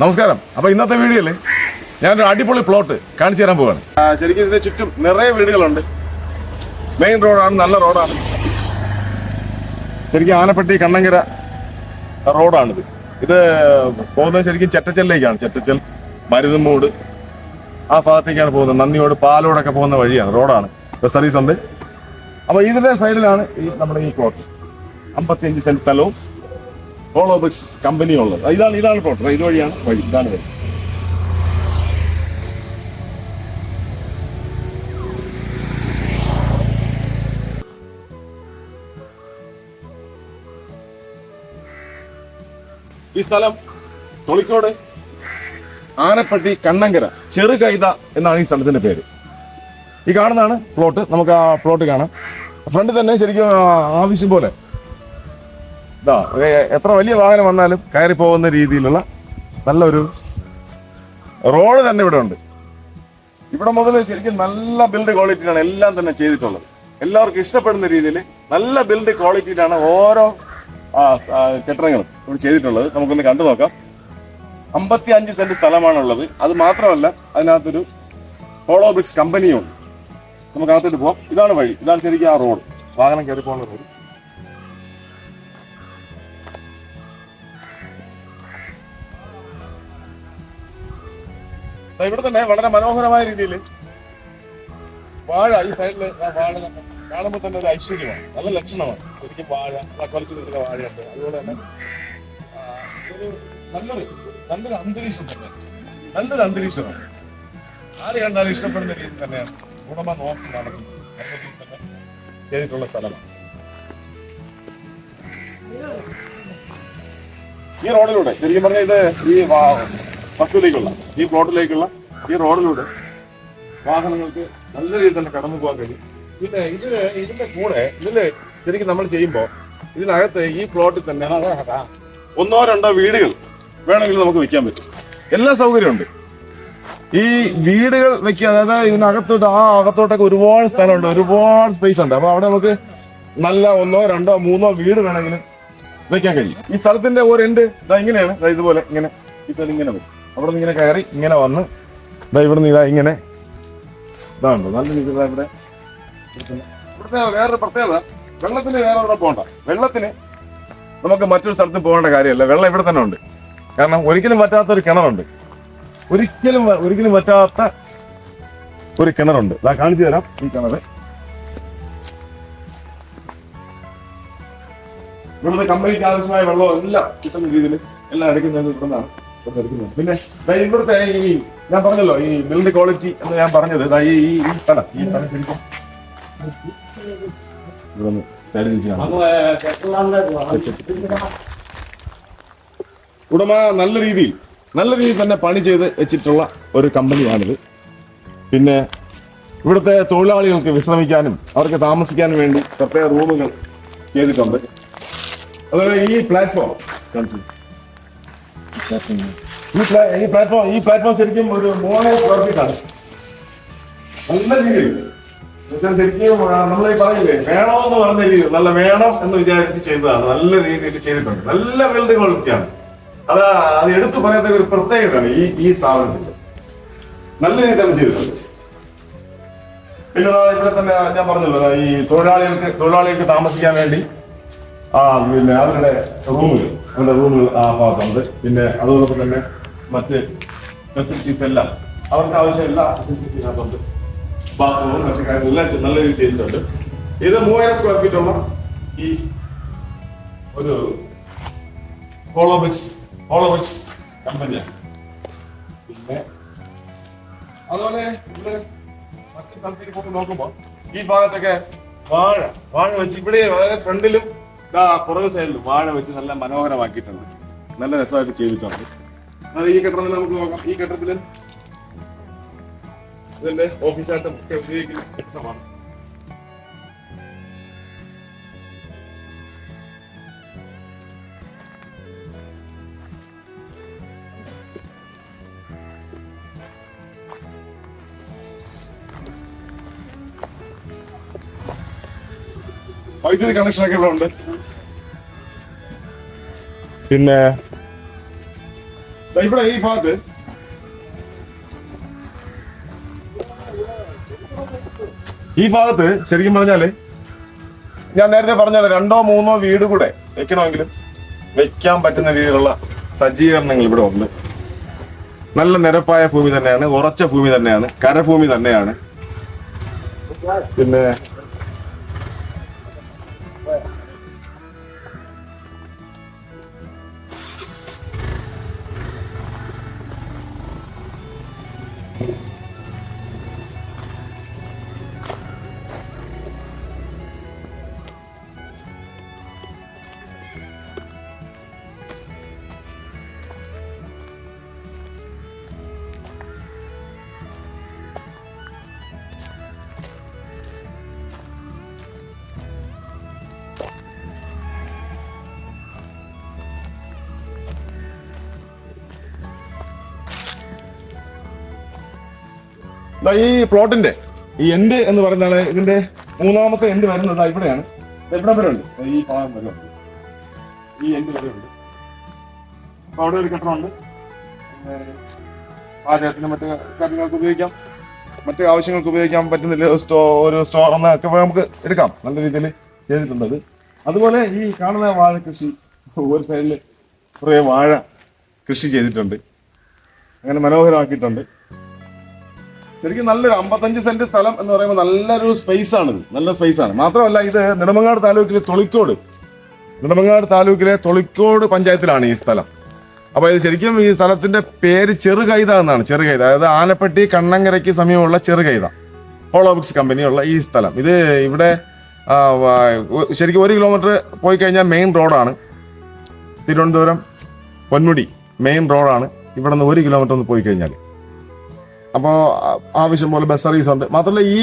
നമസ്കാരം. അപ്പൊ ഇന്നത്തെ വീഡിയോയിൽ ഞാനൊരു അടിപൊളി പ്ലോട്ട് കാണിച്ചു തരാൻ പോവാണ്. ശരിക്കും ഇതിന്റെ ചുറ്റും നിറയെ വീടുകളുണ്ട്. മെയിൻ റോഡാണ് നല്ല റോഡാണ് ശരിക്കും ആനപ്പെട്ടി കണ്ണങ്കര റോഡാണിത് ഇത് പോകുന്നത് ശരിക്കും ചെറ്റച്ചലിലേക്കാണ്. ചെറ്റച്ചൽ മരുതമൂട് ആ ഭാഗത്തേക്കാണ് പോകുന്നത്. നന്ദിയോട് പാലോടൊക്കെ പോകുന്ന വഴിയാണ് റോഡാണ് സർവീസ് ഉണ്ട് അപ്പൊ ഇതിന്റെ സൈഡിലാണ് ഈ നമ്മുടെ ഈ പ്ലോട്ട് അമ്പത്തിയഞ്ച് സെന്റ് സ്ഥലവും ഹോളോബിക്സ് കമ്പനി ഉള്ളത് ഇതാണ് ഇതാണ് പ്ലോട്ട് ഇതുവഴിയാണ് വഴി. ഇതാണ് വഴി. ഈ സ്ഥലം തൊളിക്കോട് ആനപ്പട്ടി കണ്ണങ്കര ചെറുകൈത എന്നാണ് ഈ സ്ഥലത്തിന്റെ പേര്. ഈ കാണുന്നതാണ് പ്ലോട്ട് നമുക്ക് ആ പ്ലോട്ട് കാണാം. ഫ്രണ്ട് തന്നെ ശരിക്കും ആവശ്യം പോലെ എത്ര വലിയ വാഹനം വന്നാലും കയറി പോകുന്ന രീതിയിലുള്ള നല്ലൊരു റോഡ് തന്നെ ഇവിടെ ഉണ്ട്. ഇവിടെ മുതൽ ശരിക്കും നല്ല ബിൽഡ് ക്വാളിറ്റിയിലാണ് എല്ലാം തന്നെ ചെയ്തിട്ടുള്ളത്. എല്ലാവർക്കും ഇഷ്ടപ്പെടുന്ന രീതിയിൽ നല്ല ബിൽഡ് ക്വാളിറ്റിയിലാണ് ഓരോ കെട്ടിടങ്ങളും ഇവിടെ ചെയ്തിട്ടുള്ളത്. നമുക്കൊന്ന് കണ്ടു നോക്കാം. അമ്പത്തി അഞ്ച് സെന്റ് സ്ഥലമാണുള്ളത്. അത് മാത്രമല്ല അതിനകത്തൊരു ഹോളോ കമ്പനിയും നമുക്ക് അകത്തോട്ട് പോവാം. ഇതാണ് വഴി. ഇതാണ് ശരിക്കും ആ റോഡ് വാഹനം കയറി പോകുന്ന റോഡ് ഇവിടെ തന്നെ വളരെ മനോഹരമായ രീതിയിൽ വാഴ ഈ സൈഡിൽ വാഴ തന്നെ കാണുമ്പോൾ തന്നെ ഒരു ഐശ്വര്യമാണ്. നല്ല ലക്ഷണമാണ്. ശരിക്കും വാഴ ആ കുറച്ച് നിൽക്കുന്ന വാഴയുണ്ട്. അതുപോലെ തന്നെ ആ, ഒരു നല്ലൊരു നല്ലൊരു അന്തരീക്ഷം തന്നെ. നല്ലൊരു അന്തരീക്ഷമാണ്. ആര് കണ്ടാലും ഇഷ്ടപ്പെടുന്ന രീതി തന്നെയാണ്. ഗുണമ നോക്കി നടക്കുന്നത് ചെയ്തിട്ടുള്ള സ്ഥലമാണ്. ഈ റോഡിലൂടെ ശരിക്കും പറഞ്ഞാൽ ഇത് ഈ വാ- ഈ പ്ലോട്ടിലേക്കുള്ള ഈ റോഡിലൂടെ വാഹനങ്ങൾക്ക് നല്ല രീതിയിൽ തന്നെ കടന്നു പോകാൻ കഴിയും. പിന്നെ ഇതിന് ഇതിന്റെ കൂടെ ഇതിൽ ശരിക്കും നമ്മൾ ചെയ്യുമ്പോൾ ഇതിനകത്ത് ഈ പ്ലോട്ടിൽ തന്നെ ഒന്നോ രണ്ടോ വീടുകൾ വേണമെങ്കിൽ നമുക്ക് വെക്കാൻ പറ്റും. എല്ലാ സൗകര്യമുണ്ട്. ഈ വീടുകൾ വെക്കുക അതായത് ഇതിനകത്തോട്ട് ആ അകത്തോട്ടൊക്കെ ഒരുപാട് സ്ഥലമുണ്ട് ഒരുപാട് സ്പേസ് ഉണ്ട്. അപ്പൊ അവിടെ നമുക്ക് നല്ല ഒന്നോ രണ്ടോ മൂന്നോ വീട് വേണമെങ്കിലും വെക്കാൻ കഴിയും. ഈ സ്ഥലത്തിന്റെ ഒരു എൻഡ് ഇതാ ഇങ്ങനെയാണ്. ഇതുപോലെ ഇങ്ങനെ ഈ സ്ഥലം ഇങ്ങനെ വരും. അവിടെ നിന്ന് ഇങ്ങനെ കയറി ഇങ്ങനെ വന്ന് ഇതാ ഇവിടെ നിന്ന് ഇതാ ഇങ്ങനെ ഇതാണല്ലോ. നല്ല രീതിയിൽ ഇവിടെ ഇവിടുത്തെ വേറൊരു പ്രത്യേകത വെള്ളത്തിന് വേറെ ഇവിടെ പോകണ്ട. വെള്ളത്തിന് നമുക്ക് മറ്റൊരു സ്ഥലത്തും പോകേണ്ട കാര്യമല്ല. വെള്ളം ഇവിടെ തന്നെ ഉണ്ട്. കാരണം ഒരിക്കലും പറ്റാത്ത ഒരു കിണറുണ്ട്. ഒരിക്കലും ഒരിക്കലും പറ്റാത്ത ഒരു കിണറുണ്ട്. ഇതാ കാണിച്ചു തരാം ഈ കിണറ്. ഇവിടുത്തെ കമ്പനിക്ക് ആവശ്യമായ വെള്ളം എല്ലാം കിട്ടുന്ന രീതിയിൽ എല്ലാം എടുക്കുന്നത് പിന്നെ ഇവിടുത്തെ ഈ ഞാൻ പറഞ്ഞല്ലോ ഈ ബിൽഡ് ക്വാളിറ്റി എന്ന് ഞാൻ പറഞ്ഞത്. ഈ ഈ ഈ സ്ഥലം ഈ സ്ഥലം ശരിക്കും ഇവിടുന്ന് സൈഡിൽ. ഉടമ നല്ല രീതിയിൽ നല്ല രീതിയിൽ തന്നെ പണി ചെയ്ത് വെച്ചിട്ടുള്ള ഒരു കമ്പനിയാണിത്. പിന്നെ ഇവിടുത്തെ തൊഴിലാളികൾക്ക് വിശ്രമിക്കാനും അവർക്ക് താമസിക്കാനും വേണ്ടി പ്രത്യേക റൂമുകൾ ചെയ്തിട്ടുണ്ട്. അതുപോലെ ഈ പ്ലാറ്റ്ഫോം ഈ ഈ പ്ലാറ്റ്ഫോം ഈ പ്ലാറ്റ്ഫോം ശരിക്കും ഒരു മോണെ പ്രവർത്തിക്കാണ്. നല്ല രീതിയിൽ. ശരിക്കും നമ്മൾ ഈ പറയില്ലേ എന്ന് പറഞ്ഞ രീതിയിൽ നല്ല വേണം എന്ന് വിചാരിച്ച് ചെയ്തതാണ്. നല്ല രീതിയിൽ ചെയ്തിട്ടുണ്ട്. നല്ല ബിൽഡ് ക്വാളിറ്റിയാണ് അത് അത് എടുത്തു പറയാത്ത ഒരു പ്രത്യേകതയാണ് ഈ ഈ സ്ഥാപനത്തിന്റെ നല്ല രീതിയിൽ ചെയ്തിട്ടുണ്ട്. പിന്നെ ഇവിടെ തന്നെ ഞാൻ പറഞ്ഞല്ലോ ഈ തൊഴിലാളികൾക്ക് തൊഴിലാളികൾക്ക് താമസിക്കാൻ വേണ്ടി ആ പിന്നെ അവരുടെ റൂമുകൾ അവരുടെ റൂമുകൾ ആ ഭാഗത്തുണ്ട് പിന്നെ അതോടൊപ്പം തന്നെ മറ്റ് ഫെസിലിറ്റീസ് എല്ലാം. അവർക്ക് ആവശ്യം എല്ലാ ഫെസിലിറ്റീസ് ഇതിനകത്തുണ്ട്. ബാത്റൂമും മറ്റു കാര്യങ്ങളും എല്ലാം നല്ല രീതിയിൽ ചെയ്തിട്ടുണ്ട്. ഇത് മൂവായിരം സ്ക്വയർ ഫീറ്റ് ഉള്ള ഈ ഒരു ഹോളോബിക്സ് ഹോളോബിക്സ് കമ്പനിയാണ് പിന്നെ അതുപോലെ ഇവിടെ മറ്റു സ്ഥലത്തേക്ക് പോയി നോക്കുമ്പോൾ ഈ ഭാഗത്തൊക്കെ വാഴ വാഴ വെച്ച് ഇവിടെ വളരെ ഫ്രണ്ടിലും ഇതാ പുറകു സൈഡിലും വാഴ വെച്ച് നല്ല മനോഹരമാക്കിയിട്ടുണ്ട്. നല്ല രസമായിട്ട് ചെയ്തിട്ടുണ്ട്. അത് ഈ കെട്ടിടത്തിൽ നമുക്ക് നോക്കാം. ഈ കെട്ടിടത്തിൽ ഇതിന്റെ ഓഫീസായിട്ട് ഒക്കെ ഉപയോഗിക്കുന്ന കെട്ടിടമാണ്. വൈദ്യുതി കണക്ഷനൊക്കെ ഇവിടെ ഉണ്ട്. പിന്നെ ഇവിടെ ഈ ഭാഗത്ത്. ഈ ഭാഗത്ത് ശരിക്കും പറഞ്ഞാൽ ഞാൻ നേരത്തെ പറഞ്ഞ രണ്ടോ മൂന്നോ വീട് കൂടെ വെക്കണമെങ്കിലും വെക്കാൻ പറ്റുന്ന രീതിയിലുള്ള സജ്ജീകരണങ്ങൾ ഇവിടെ ഉണ്ട്. നല്ല നിരപ്പായ ഭൂമി തന്നെയാണ് ഉറച്ച ഭൂമി തന്നെയാണ് കരഭൂമി തന്നെയാണ്. പിന്നെ ഈ പ്ലോട്ടിന്റെ ഈ എൻഡ് എന്ന് പറയുന്നതാണ് ഇതിന്റെ മൂന്നാമത്തെ എൻഡ് വരുന്നത് ഇവിടെയാണ്. എവിടെ വരെ ഉണ്ട്. ഈ ഭാഗം വരെ ഉണ്ട്. ഈ എൻഡ് വരെ ഉണ്ട്. അപ്പൊ അവിടെ ഒരു കെട്ടണമുണ്ട് പാചകത്തിന് മറ്റു കാര്യങ്ങൾക്ക് ഉപയോഗിക്കാം. മറ്റു ആവശ്യങ്ങൾക്ക് ഉപയോഗിക്കാൻ പറ്റുന്നില്ല. സ്റ്റോ ഒരു സ്റ്റോർ എന്നൊക്കെ നമുക്ക് എടുക്കാം. നല്ല രീതിയിൽ ചെയ്തിട്ടുണ്ട് അതുപോലെ ഈ കാണുന്ന വാഴ കൃഷി ഒരു സൈഡിൽ കുറേ വാഴ കൃഷി ചെയ്തിട്ടുണ്ട്. അങ്ങനെ മനോഹരമാക്കിയിട്ടുണ്ട്. ശരിക്കും നല്ലൊരു അമ്പത്തഞ്ച് സെന്റ് സ്ഥലം എന്ന് പറയുമ്പോൾ നല്ലൊരു സ്പേസ് ആണ് നല്ല സ്പേസ് ആണ്. മാത്രമല്ല ഇത് നെടുമങ്ങാട് താലൂക്കിലെ തൊളിക്കോട്. നെടുമങ്ങാട് താലൂക്കിലെ തൊളിക്കോട് പഞ്ചായത്തിലാണ് ഈ സ്ഥലം. അപ്പോൾ ഇത് ശരിക്കും ഈ സ്ഥലത്തിന്റെ പേര് ചെറുകൈത എന്നാണ്. ചെറുകൈത. അതായത് ആനപ്പെട്ടി കണ്ണങ്കരയ്ക്ക് സമീപമുള്ള ചെറുകൈത. ഹോളോബിക്സ് കമ്പനിയുള്ള ഈ സ്ഥലം. ഇത് ഇവിടെ ശരിക്കും ഒരു കിലോമീറ്റർ പോയി കഴിഞ്ഞാൽ മെയിൻ റോഡാണ്. തിരുവനന്തപുരം പൊന്മുടി മെയിൻ റോഡാണ്. ഇവിടെ നിന്ന് ഒരു കിലോമീറ്റർ ഒന്ന് പോയി കഴിഞ്ഞാൽ അപ്പോൾ ആവശ്യം പോലെ ബസ് സർവീസ് ഉണ്ട്. മാത്രമല്ല ഈ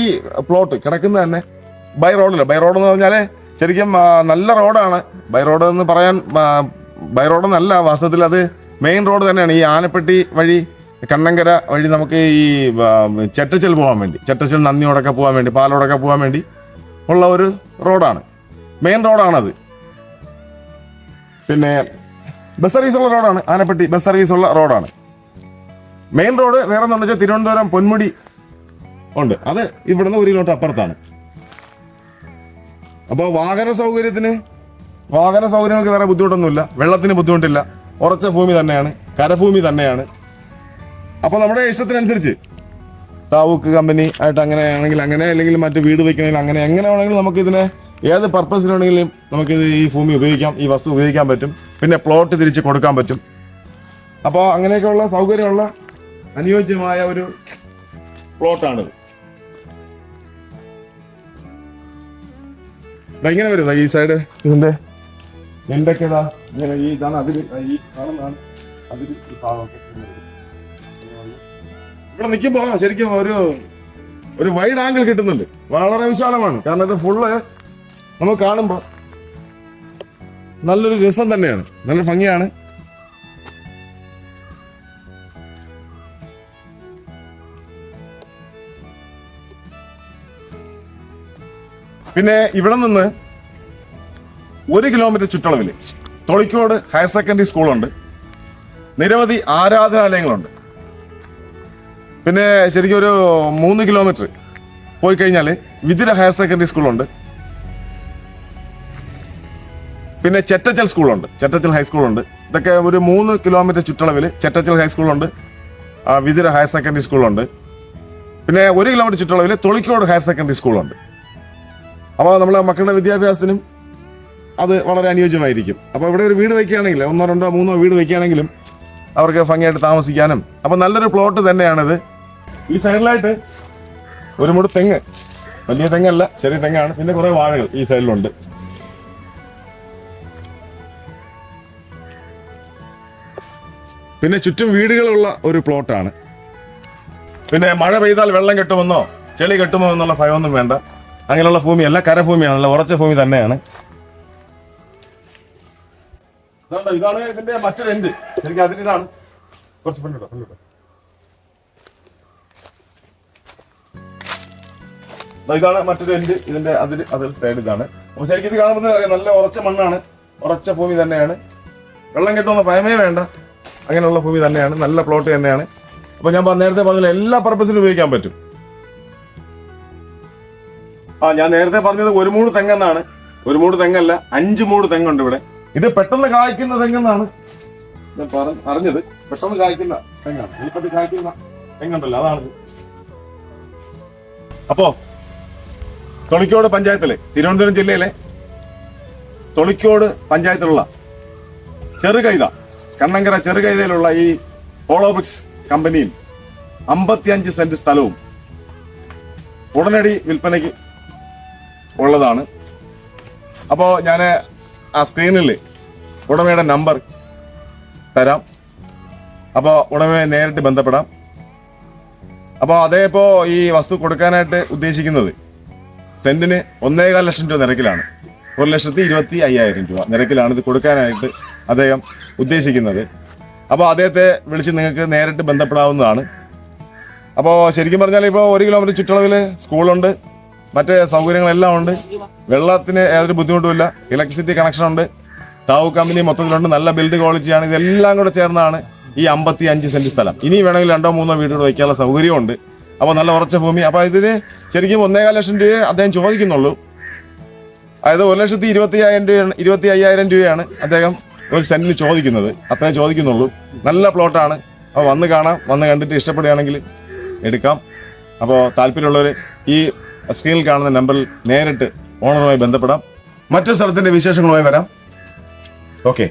പ്ലോട്ട് കിടക്കുന്ന തന്നെ ബൈ റോഡില്ല ബൈ റോഡ് എന്ന് പറഞ്ഞാൽ ശരിക്കും നല്ല റോഡാണ് ബൈ റോഡ് എന്ന് പറയാൻ ബൈ റോഡ് എന്നല്ല വാസ്തവത്തിൽ അത് മെയിൻ റോഡ് തന്നെയാണ്. ഈ ആനപ്പെട്ടി വഴി കണ്ണങ്കര വഴി നമുക്ക് ഈ ചെറ്റച്ചൽ പോകാൻ വേണ്ടി ചെറ്റച്ചൽ നന്ദിയോടൊക്കെ പോകാൻ വേണ്ടി പാലോടൊക്കെ പോകാൻ വേണ്ടി ഉള്ള ഒരു റോഡാണ് മെയിൻ റോഡാണത് പിന്നെ ബസ് സർവീസ് ഉള്ള റോഡാണ് ആനപ്പെട്ടി ബസ് സർവീസ് ഉള്ള റോഡാണ് മെയിൻ റോഡ് വേറെ എന്താണെന്ന് വെച്ചാൽ തിരുവനന്തപുരം പൊന്മുടി ഉണ്ട്. അത് ഇവിടുന്ന് ഒരു കിലോമീറ്റർ അപ്പുറത്താണ്. അപ്പോൾ വാഹന സൗകര്യത്തിന് വാഹന സൗകര്യങ്ങൾക്ക് വേറെ ബുദ്ധിമുട്ടൊന്നുമില്ല. വെള്ളത്തിന് ബുദ്ധിമുട്ടില്ല. ഉറച്ച ഭൂമി തന്നെയാണ്. കരഭൂമി തന്നെയാണ്. അപ്പോൾ നമ്മുടെ ഇഷ്ടത്തിനനുസരിച്ച് താവൂക്ക് കമ്പനി ആയിട്ട് അങ്ങനെ ആണെങ്കിൽ അങ്ങനെ അല്ലെങ്കിൽ മറ്റ് വീട് വയ്ക്കണമെങ്കിൽ അങ്ങനെ എങ്ങനെ വേണമെങ്കിലും നമുക്ക് ഇതിനെ ഏത് പർപ്പസിനാണെങ്കിലും നമുക്കിത് ഈ ഭൂമി ഉപയോഗിക്കാം ഈ വസ്തു ഉപയോഗിക്കാൻ പറ്റും. പിന്നെ പ്ലോട്ട് തിരിച്ച് കൊടുക്കാൻ പറ്റും. അപ്പോൾ അങ്ങനെയൊക്കെയുള്ള സൗകര്യമുള്ള അനുയോജ്യമായ ഒരു പ്ലോട്ടാണിത്. എങ്ങനെ വരും ഈ സൈഡ് ഇതിന്റെ ഇതാ ഇങ്ങനെ ഈ ഇതാണ് അതിൽ ഈ കാണുന്നതാണ് അതിൽ ഈ ഭാഗമൊക്കെ ഇവിടെ നിൽക്കുമ്പോ ശരിക്കും ഒരു ഒരു വൈഡ് ആംഗിൾ കിട്ടുന്നുണ്ട്. വളരെ വിശാലമാണ്. കാരണം ഇത് ഫുള്ള് നമ്മൾ കാണുമ്പോൾ നല്ലൊരു രസം തന്നെയാണ്. നല്ല ഭംഗിയാണ്. പിന്നെ ഇവിടെ നിന്ന് ഒരു കിലോമീറ്റർ ചുറ്റളവിൽ തൊളിക്കോട് ഹയർ സെക്കൻഡറി സ്കൂളുണ്ട്. നിരവധി ആരാധനാലയങ്ങളുണ്ട്. പിന്നെ ശരിക്കും ഒരു മൂന്ന് കിലോമീറ്റർ പോയി കഴിഞ്ഞാൽ വിതുര ഹയർ സെക്കൻഡറി സ്കൂളുണ്ട്. പിന്നെ ചെറ്റച്ചൽ സ്കൂളുണ്ട്. ചെറ്റച്ചൽ ഹൈസ്കൂളുണ്ട് ഇതൊക്കെ ഒരു മൂന്ന് കിലോമീറ്റർ ചുറ്റളവിൽ ചെറ്റച്ചൽ ഹൈസ്കൂളുണ്ട് വിദുര ഹയർ സെക്കൻഡറി സ്കൂളുണ്ട്. പിന്നെ ഒരു കിലോമീറ്റർ ചുറ്റളവിൽ തൊളിക്കോട് ഹയർ സെക്കൻഡറി സ്കൂളുണ്ട്. അപ്പോൾ നമ്മളെ മക്കളുടെ വിദ്യാഭ്യാസത്തിനും അത് വളരെ അനുയോജ്യമായിരിക്കും. അപ്പോൾ ഇവിടെ ഒരു വീട് വയ്ക്കുകയാണെങ്കിൽ ഒന്നോ രണ്ടോ മൂന്നോ വീട് വയ്ക്കുകയാണെങ്കിലും അവർക്ക് ഭംഗിയായിട്ട് താമസിക്കാനും അപ്പോൾ നല്ലൊരു പ്ലോട്ട് തന്നെയാണിത്. ഈ സൈഡിലായിട്ട് ഒരു മുടി തെങ്ങ്. വലിയ തെങ്ങല്ല ചെറിയ തെങ്ങാണ്. പിന്നെ കുറേ വാഴകൾ ഈ സൈഡിലുണ്ട്. പിന്നെ ചുറ്റും വീടുകളുള്ള ഒരു പ്ലോട്ടാണ് പിന്നെ മഴ പെയ്താൽ വെള്ളം കെട്ടുമെന്നോ ചെളി കെട്ടുമോ എന്നുള്ള ഭയമൊന്നും വേണ്ട. അങ്ങനെയുള്ള ഭൂമിയല്ല കരഭൂമിയാണ് ഉറച്ച ഭൂമി തന്നെയാണ്. ഇതാണ് ഇതിന്റെ മറ്റൊരു എൻഡ് ശരിക്കും അതിനിതാണ് കുറച്ച് പെണ്ണുട്ടോ പെണ്ണുട്ടോ ഇതാണ് മറ്റൊരു എൻഡ് ഇതിന്റെ അതിൽ അതിൽ സൈഡ് ഇതാണ്. അപ്പൊ ശരിക്കും ഇത് കാണുമ്പോൾ നല്ല ഉറച്ച മണ്ണാണ് ഉറച്ച ഭൂമി തന്നെയാണ്. വെള്ളം കെട്ടുമെന്ന് ഭയമേ വേണ്ട. അങ്ങനെയുള്ള ഭൂമി തന്നെയാണ് നല്ല പ്ലോട്ട് തന്നെയാണ്. അപ്പൊ ഞാൻ നേരത്തെ പറഞ്ഞ എല്ലാ പർപ്പസിനും ഉപയോഗിക്കാൻ പറ്റും. ആ ഞാൻ നേരത്തെ പറഞ്ഞത് ഒരു മൂട് തെങ്ങെന്നാണ്. ഒരു മൂട് തെങ്ങല്ല അഞ്ച് മൂട് തെങ്ങുണ്ട് ഇവിടെ. ഇത് പെട്ടെന്ന് കായ്ക്കുന്ന തെങ്ങെന്നാണ്. ഞാൻ പറഞ്ഞു അറിഞ്ഞത്. പെട്ടെന്ന് കായ്ക്കുന്ന തെങ്ങാണ്. എളുപ്പത്തിൽ കായ്ക്കുന്ന തെങ്ങുണ്ടല്ലോ അതാണ് അപ്പോ തൊളിക്കോട് പഞ്ചായത്തിലെ തിരുവനന്തപുരം ജില്ലയിലെ തൊളിക്കോട് പഞ്ചായത്തിലുള്ള ചെറുകൈത കണ്ണങ്കര ചെറുകൈതയിലുള്ള ഈ പോളോബ്രിക്സ് കമ്പനിയിൽ അമ്പത്തിയഞ്ച് സെന്റ് സ്ഥലവും ഉടനടി വിൽപ്പനയ്ക്ക് ഉള്ളതാണ്. അപ്പോൾ ഞാൻ ആ സ്ക്രീനിൽ ഉടമയുടെ നമ്പർ തരാം. അപ്പോൾ ഉടമയെ നേരിട്ട് ബന്ധപ്പെടാം. അപ്പോൾ അതേ ഇപ്പോൾ ഈ വസ്തു കൊടുക്കാനായിട്ട് ഉദ്ദേശിക്കുന്നത് സെന്റിന് ഒന്നേകാൽ ലക്ഷം രൂപ നിരക്കിലാണ്. ഒരു ലക്ഷത്തി ഇരുപത്തി അയ്യായിരം രൂപ നിരക്കിലാണ് ഇത് കൊടുക്കാനായിട്ട് അദ്ദേഹം ഉദ്ദേശിക്കുന്നത്. അപ്പോൾ അദ്ദേഹത്തെ വിളിച്ച് നിങ്ങൾക്ക് നേരിട്ട് ബന്ധപ്പെടാവുന്നതാണ്. അപ്പോൾ ശരിക്കും പറഞ്ഞാൽ ഇപ്പോൾ ഒരു കിലോമീറ്റർ ചുറ്റളവിൽ സ്കൂളുണ്ട്. മറ്റ് സൗകര്യങ്ങളെല്ലാം ഉണ്ട്. വെള്ളത്തിന് യാതൊരു ബുദ്ധിമുട്ടുമില്ല. ഇലക്ട്രിസിറ്റി കണക്ഷൻ ഉണ്ട്. ടാവു കമ്പനി മൊത്തത്തിലുണ്ട്. നല്ല ബിൽഡ് ക്വാളിറ്റിയാണ് ഇതെല്ലാം കൂടെ ചേർന്നാണ് ഈ അമ്പത്തി അഞ്ച് സെന്റ് സ്ഥലം. ഇനി വേണമെങ്കിൽ രണ്ടോ മൂന്നോ വീടുകൾ വയ്ക്കാനുള്ള സൗകര്യമുണ്ട്. അപ്പോൾ നല്ല ഉറച്ച ഭൂമി. അപ്പോൾ ഇതിന് ശരിക്കും ഒന്നേകാൽ ലക്ഷം രൂപയെ അദ്ദേഹം ചോദിക്കുന്നുള്ളൂ. അതായത് ഒരു ലക്ഷത്തി ഇരുപത്തി അയ്യായിരം രൂപയാണ് ഇരുപത്തി അയ്യായിരം രൂപയാണ് അദ്ദേഹം ഒരു സെന്റിന് ചോദിക്കുന്നത്. അത്രേ ചോദിക്കുന്നുള്ളൂ. നല്ല പ്ലോട്ടാണ് അപ്പോൾ വന്ന് കാണാം. വന്ന് കണ്ടിട്ട് ഇഷ്ടപ്പെടുകയാണെങ്കിൽ എടുക്കാം. അപ്പോൾ താല്പര്യമുള്ളവർ ഈ സ്ക്രീനിൽ കാണുന്ന നമ്പറിൽ നേരിട്ട് ഓണറുമായി ബന്ധപ്പെടാം. മറ്റൊരു സ്ഥലത്തിന്റെ വിശേഷങ്ങളുമായി വരാം. ഓക്കെ